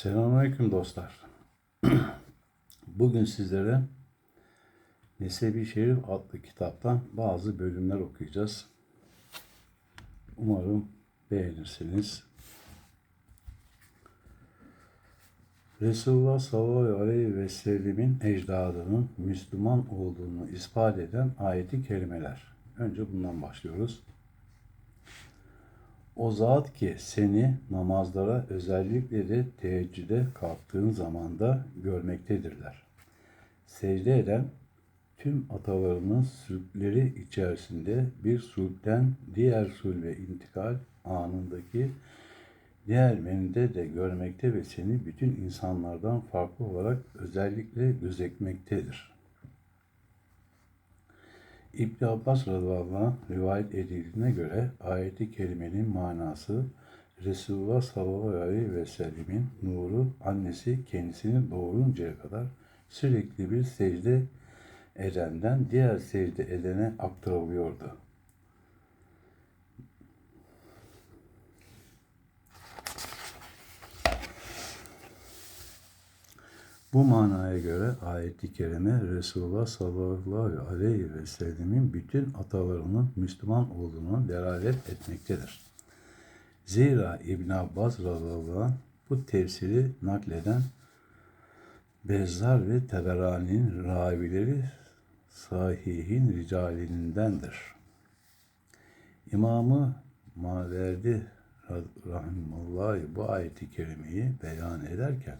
Selamünaleyküm dostlar. Bugün sizlere Nesebi Şerif adlı kitaptan bazı bölümler okuyacağız. Umarım beğenirsiniz. Resulullah sallallahu aleyhi ve sellemin ecdadının Müslüman olduğunu ispat eden ayeti kelimeler. Önce bundan başlıyoruz. O zat ki seni namazlara özellikle de teheccüde kalktığın zamanda görmektedirler. Secde eden tüm atalarının sülpleri içerisinde bir sulpten diğer sulbe intikal anındaki diğer menide de görmekte ve seni bütün insanlardan farklı olarak özellikle gözetmektedir. İbn Abbas radıyallahu rivayet edildiğine göre ayeti kerimenin manası Resulullah sallallahu aleyhi ve sellemin nuru annesi kendisini doğuruncaya kadar sürekli bir secde edenden diğer secde edene aktarılıyordu. Bu manaya göre ayet-i kerime Resulullah sallallahu aleyhi ve sellemin bütün atalarının Müslüman olduğunu delalet etmektedir. Zira İbn Abbas radıyallahu anh bu tefsiri nakleden Bezzar ve Teberani'nin ravileri sahihin ricalinindendir. İmamı Maverdi rahimullahi bu ayeti kerimeyi beyan ederken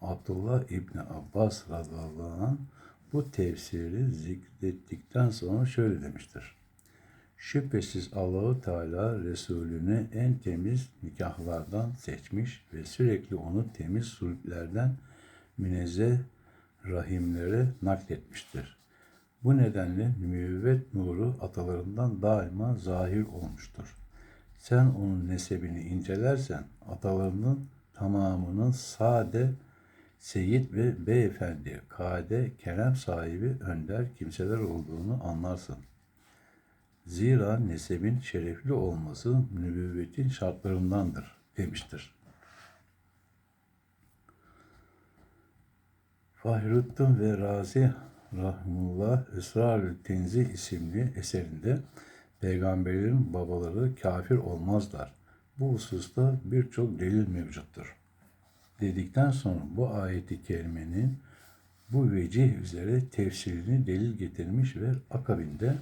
Abdullah İbni Abbas radıyallahu anh bu tefsiri zikrettikten sonra şöyle demiştir. Şüphesiz Allahu Teala Resulünü en temiz nikahlardan seçmiş ve sürekli onu temiz sulplerden münezzeh rahimlere nakletmiştir. Bu nedenle müvvet nuru atalarından daima zahir olmuştur. Sen onun nesebini incelersen atalarının tamamının sade Seyit ve beyefendi, kade, kerem sahibi önder kimseler olduğunu anlarsın. Zira nesebin şerefli olması nübüvvetin şartlarındandır demiştir. Fahrettin ve Razi Rahimullah Esrarül Tenzih isimli eserinde peygamberlerin babaları kafir olmazlar. Bu hususta birçok delil mevcuttur dedikten sonra bu ayeti kerimenin bu vecih üzere tefsirini delil getirmiş ve akabinde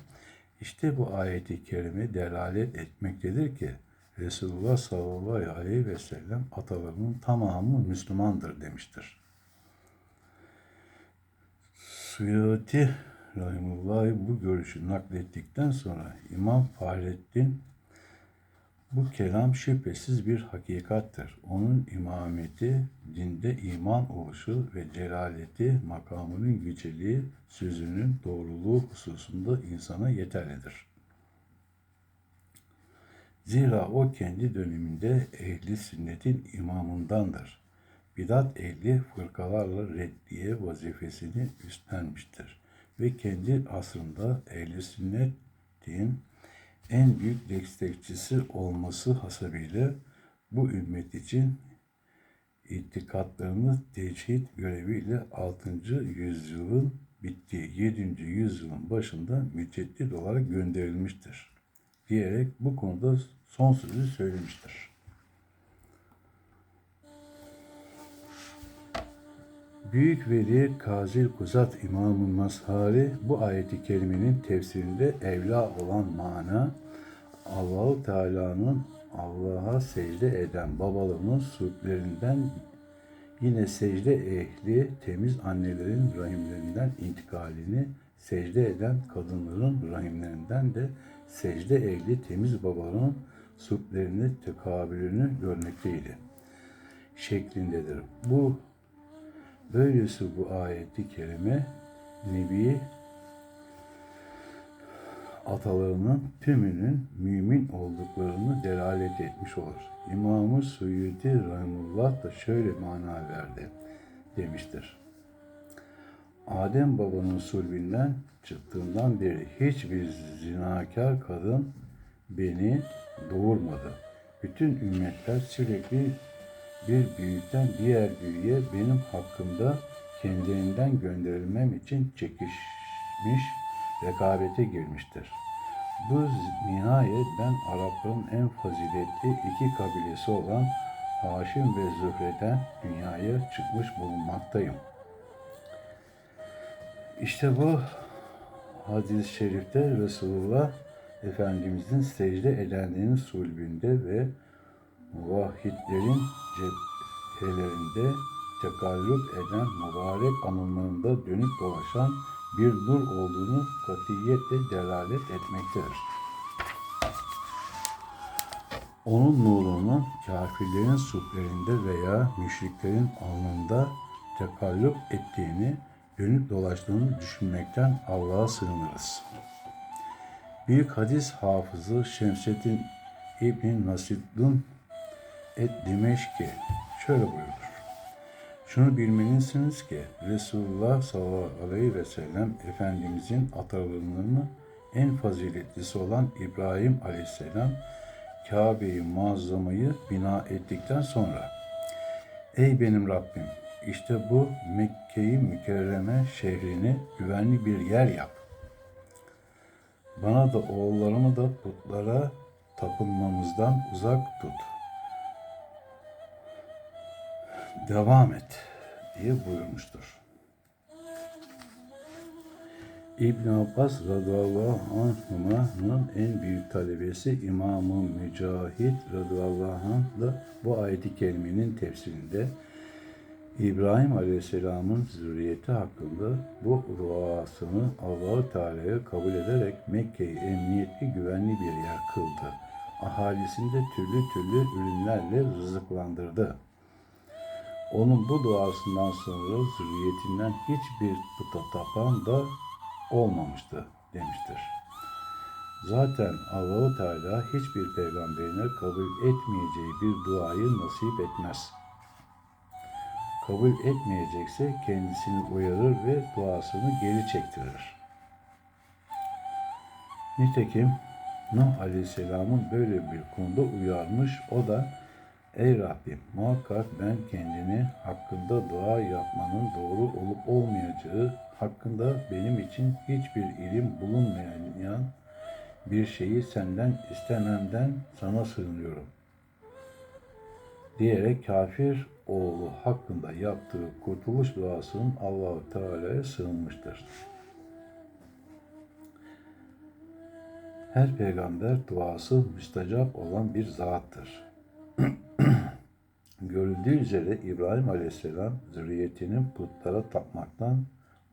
işte bu ayeti kerime delalet etmektedir ki Resulullah sallallahu aleyhi ve sellem atalarının tamamı Müslümandır demiştir. Suyuti Rahimullah bu görüşü naklettikten sonra İmam Fahrettin bu kelam şüphesiz bir hakikattır. Onun imameti, dinde iman oluşu ve celaleti, makamının yüceliği, sözünün doğruluğu hususunda insana yeterlidir. Zira o kendi döneminde ehli sünnetin imamındandır. Bidat ehli fırkalarla reddiye vazifesini üstlenmiştir ve kendi asrında ehli sünnetin en büyük destekçisi olması hasebiyle bu ümmet için itikatlarını tecihit göreviyle 6. yüzyılın bittiği 7. yüzyılın başında müceddit olarak gönderilmiştir diyerek bu konuda son sözü söylemiştir. Büyük Veli Kazil Kuzat İmam-ı Mazhari bu ayeti kerimenin tefsirinde evla olan mana Allahu Teala'nın Allah'a secde eden babalarının sulplerinden yine secde ehli temiz annelerin rahimlerinden intikalini secde eden kadınların rahimlerinden de secde ehli temiz babaların sulplerini tekabülünü görmekteydi şeklindedir. Bu Böylesi bu ayeti kerime Nebi atalarının tümünün mümin olduklarını delalet etmiş olur. İmam-ı Suyuti Rahimullah da şöyle mana verdi demiştir. Adem babanın sulbinden çıktığından beri hiçbir zinakar kadın beni doğurmadı. Bütün ümmetler sürekli bir büyükten diğer büyüğe benim hakkımda kendilerinden gönderilmem için çekişmiş, rekabete girmiştir. Bu nihayet ben Arapların en faziletli iki kabilesi olan Haşim ve Zühre'den dünyaya çıkmış bulunmaktayım. İşte bu hadis-i şerifte Resulullah Efendimizin secde edenlerin sulbünde ve muvahhidlerin cephelerinde tekallüp eden mübarek anıllarında dönüp dolaşan bir nur olduğunu katiyetle delalet etmektedir. Onun nurunun kafirlerin suplerinde veya müşriklerin alnında tekallüp ettiğini, dönüp dolaştığını düşünmekten Allah'a sığınırız. Büyük hadis hafızı Şemseddin İbn Nasib'in et Dimeşki şöyle buyurur. Şunu bilmelisiniz ki Resulullah sallallahu aleyhi ve sellem Efendimizin atalarının en faziletlisi olan İbrahim aleyhisselam Kabe-i Muazzama'yı bina ettikten sonra Ey benim Rabbim işte bu Mekke-i Mükerreme şehrini güvenli bir yer yap. Bana da oğullarımı da putlara tapınmamızdan uzak tut. Devam et diye buyurmuştur. İbn Abbas radıyallahu anhuma'nın en büyük talebesi İmam-ı Mücahit radıyallahu anh da bu ayet-i kerimenin tefsirinde İbrahim Aleyhisselam'ın zürriyeti hakkında bu duasını Allahu Teala'ya kabul ederek Mekke'yi emniyetli güvenli bir yer kıldı. Ahalisinde türlü türlü ürünlerle rızıklandırdı. Onun bu duasından sonra zürriyetinden hiçbir puta tapan da olmamıştı demiştir. Zaten Allahu Teala hiçbir peygamberine kabul etmeyeceği bir duayı nasip etmez. Kabul etmeyecekse kendisini uyarır ve duasını geri çektirir. Nitekim Nuh Aleyhisselam'ın böyle bir konuda uyarmış. O da Ey Rabbim muhakkak ben kendini hakkında dua yapmanın doğru olup olmayacağı hakkında benim için hiçbir ilim bulunmayan bir şeyi senden istememden sana sığınıyorum. Diyerek kafir oğlu hakkında yaptığı kurtuluş duasının Allahu Teala'ya sığınmıştır. Her peygamber duası müstecap olan bir zattır. Görüldüğü üzere İbrahim Aleyhisselam zürriyetinin putlara tapmaktan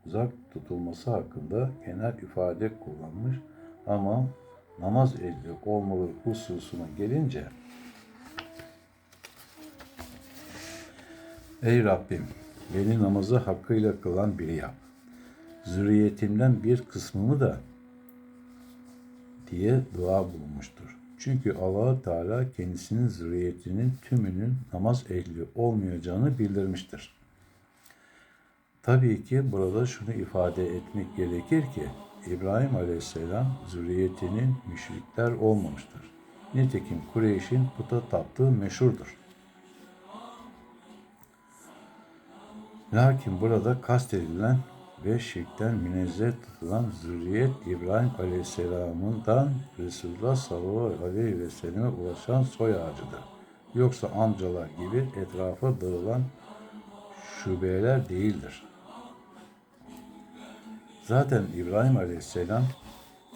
uzak tutulması hakkında genel ifade kullanmış ama namaz ehli olmalı hususuna gelince Ey Rabbim beni namazı hakkıyla kılan biri yap. Zürriyetimden bir kısmımı da diye dua bulunmuştur. Çünkü allah Teala kendisinin zürriyetinin tümünün namaz ehli olmayacağını bildirmiştir. Tabii ki burada şunu ifade etmek gerekir ki İbrahim Aleyhisselam zürriyetinin müşrikler olmamıştır. Nitekim Kureyş'in puta taptığı meşhurdur. Lakin burada kastedilen ve şirkten münezzeh tutulan zürriyet İbrahim Aleyhisselam'ından Resulullah sallallahu aleyhi ve selleme ulaşan soy ağacıdır. Yoksa amcalar gibi etrafa dağılan şubeler değildir. Zaten İbrahim Aleyhisselam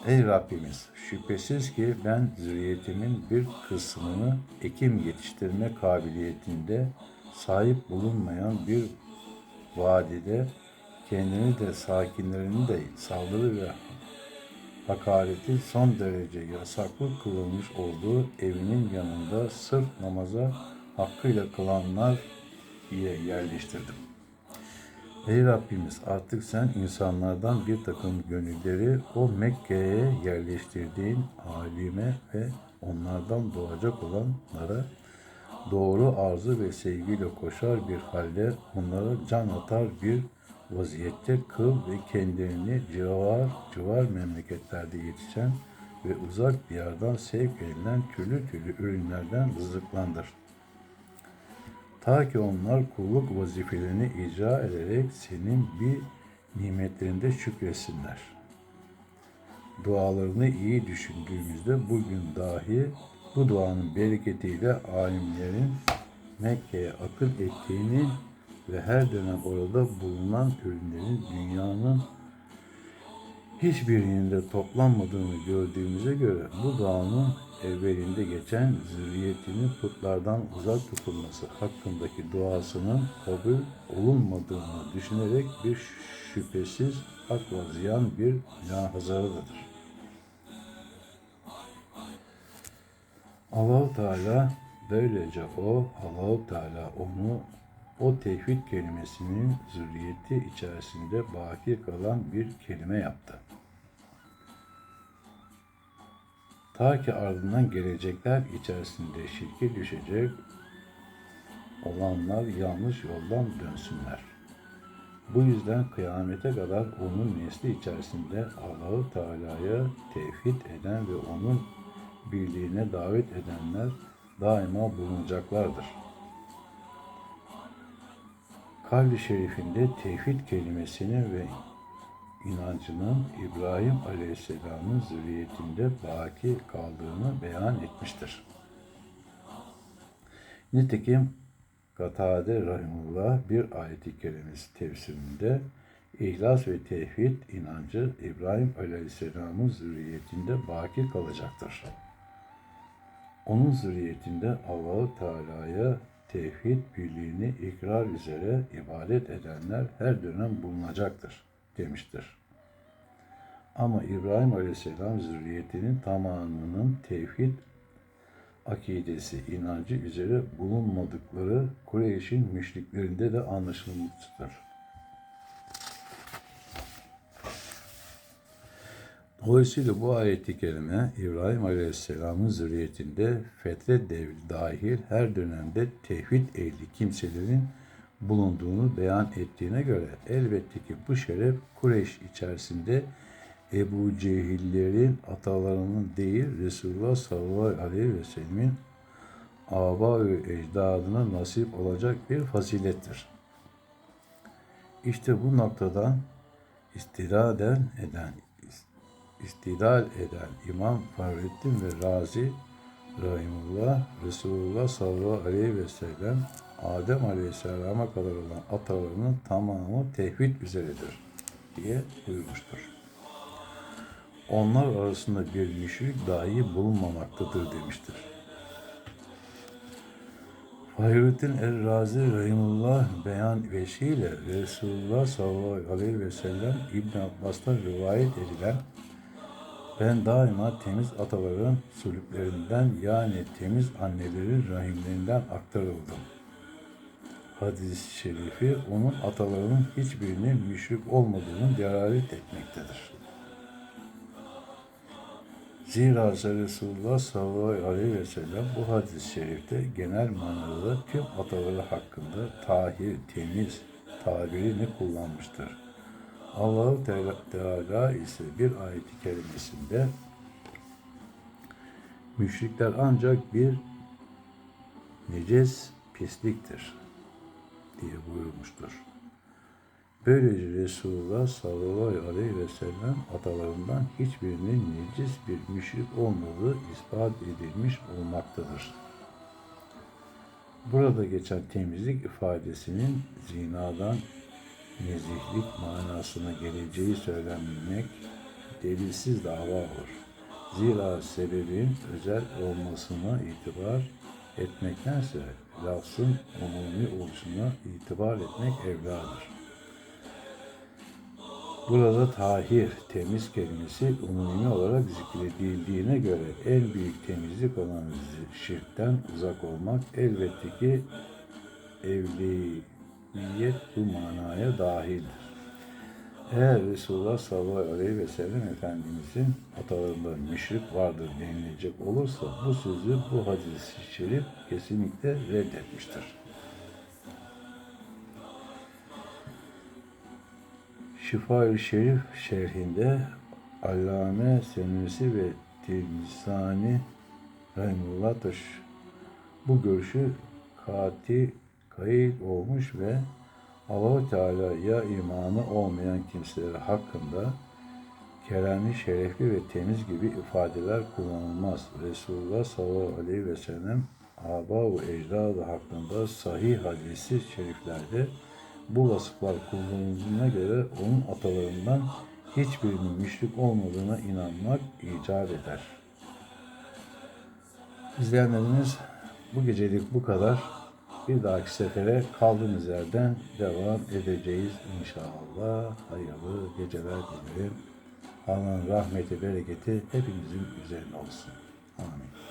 Ey Rabbimiz şüphesiz ki ben zürriyetimin bir kısmını ekim yetiştirme kabiliyetinde sahip bulunmayan bir vadide kendini de sakinlerini de saldırı ve hakareti son derece yasaklı kılınmış olduğu evinin yanında sırf namaza hakkıyla kılanlar diye yerleştirdim. Ey Rabbimiz artık sen insanlardan bir takım gönülleri o Mekke'ye yerleştirdiğin alime ve onlardan doğacak olanlara doğru arzu ve sevgiyle koşar bir halde onlara can atar bir vaziyette kıl ve kendilerini civar, civar memleketlerde yetişen ve uzak diyardan sevk edilen türlü türlü ürünlerden rızıklandır. Ta ki onlar kulluk vazifelerini icra ederek senin bir nimetlerinde şükretsinler. Dualarını iyi düşündüğümüzde bugün dahi bu duanın bereketiyle alimlerin Mekke'ye akın ettiğini ve her dönem orada bulunan ürünlerin dünyanın hiçbir yerinde toplanmadığını gördüğümüze göre bu duanın evvelinde geçen zürriyetinin putlardan uzak tutulması hakkındaki duasının kabul olunmadığını düşünerek bir şüphesiz akla ziyan bir mülahazarıdır. Allahu Teala böylece o Allahu Teala onu o tevhid kelimesinin zürriyeti içerisinde baki kalan bir kelime yaptı. Ta ki ardından gelecekler içerisinde şirke düşecek olanlar yanlış yoldan dönsünler. Bu yüzden kıyamete kadar onun nesli içerisinde Allahu Teala'ya tevhid eden ve onun birliğine davet edenler daima bulunacaklardır. Kalbi şerifinde tevhid kelimesini ve inancının İbrahim Aleyhisselam'ın zürriyetinde baki kaldığını beyan etmiştir. Nitekim Katade Rahimullah bir ayeti kerimesi tefsirinde İhlas ve tevhid inancı İbrahim Aleyhisselam'ın zürriyetinde baki kalacaktır. Onun zürriyetinde Allahu Teala'ya tevhid birliğini ikrar üzere ibadet edenler her dönem bulunacaktır demiştir. Ama İbrahim Aleyhisselam zürriyetinin tamamının tevhid akidesi, inancı üzere bulunmadıkları Kureyş'in müşriklerinde de anlaşılmıştır. Dolayısıyla bu ayeti kerime İbrahim Aleyhisselam'ın zürriyetinde fetret devri dahil her dönemde tevhid ehli kimselerin bulunduğunu beyan ettiğine göre elbette ki bu şeref Kureyş içerisinde Ebu Cehillerin atalarının değil Resulullah sallallahu aleyhi ve sellemin aba ve ecdadına nasip olacak bir fazilettir. İşte bu noktadan istiraden eden istidal eden İmam Fahrettin ve Razi Rahimullah Resulullah sallallahu aleyhi ve sellem Adem aleyhisselama kadar olan atalarının tamamı tevhid üzeredir diye buyurmuştur. Onlar arasında bir müşrik dahi bulunmamaktadır demiştir. Fahrettin el-Razi Rahimullah beyan veşiyle Resulullah sallallahu aleyhi ve sellem İbn Abbas'tan rivayet edilen ben daima temiz ataların sülüklerinden yani temiz annelerin rahimlerinden aktarıldım. Hadis-i şerifi onun atalarının hiçbirinin müşrik olmadığını delalet etmektedir. Zira Resulullah sallallahu aleyhi ve sellem bu hadis-i şerifte genel manada tüm ataları hakkında tahir, temiz tabirini kullanmıştır. Allahu Teala ise bir ayet-i kerimesinde müşrikler ancak bir neces pisliktir diye buyurmuştur. Böylece Resulullah sallallahu aleyhi ve sellem atalarından hiçbirinin necis bir müşrik olmadığı ispat edilmiş olmaktadır. Burada geçen temizlik ifadesinin zinadan nezihlik manasına geleceği söylenmek delilsiz dava olur. Zira sebebin özel olmasına itibar etmektense lafzın umumi oluşuna itibar etmek evladır. Burada tahir, temiz kelimesi umumi olarak zikredildiğine göre en büyük temizlik olan şirkten uzak olmak elbette ki evliyet bu manaya dahildir. Eğer Resulullah sallallahu aleyhi ve sellem Efendimizin atalarında müşrik vardır denilecek olursa bu sözü bu hadis-i şerif kesinlikle reddetmiştir. Şifa-i Şerif şerhinde Allame Senusi ve Tilmisani Rahimullah bu görüşü kati, kayıt olmuş ve Allahu Teala'ya imanı olmayan kimseler hakkında keremli, şerefli ve temiz gibi ifadeler kullanılmaz. Resulullah sallallahu aleyhi ve sellem aba ve ecdadı hakkında sahih hadisi şeriflerde bu vasıflar kullanıldığına göre onun atalarından hiçbirinin müşrik olmadığına inanmak icap eder. İzleyenlerimiz bu gecelik bu kadar. Bir dahaki sefere kaldığımız yerden devam edeceğiz inşallah. Hayırlı geceler dilerim. Allah'ın rahmeti, bereketi hepimizin üzerine olsun. Amin.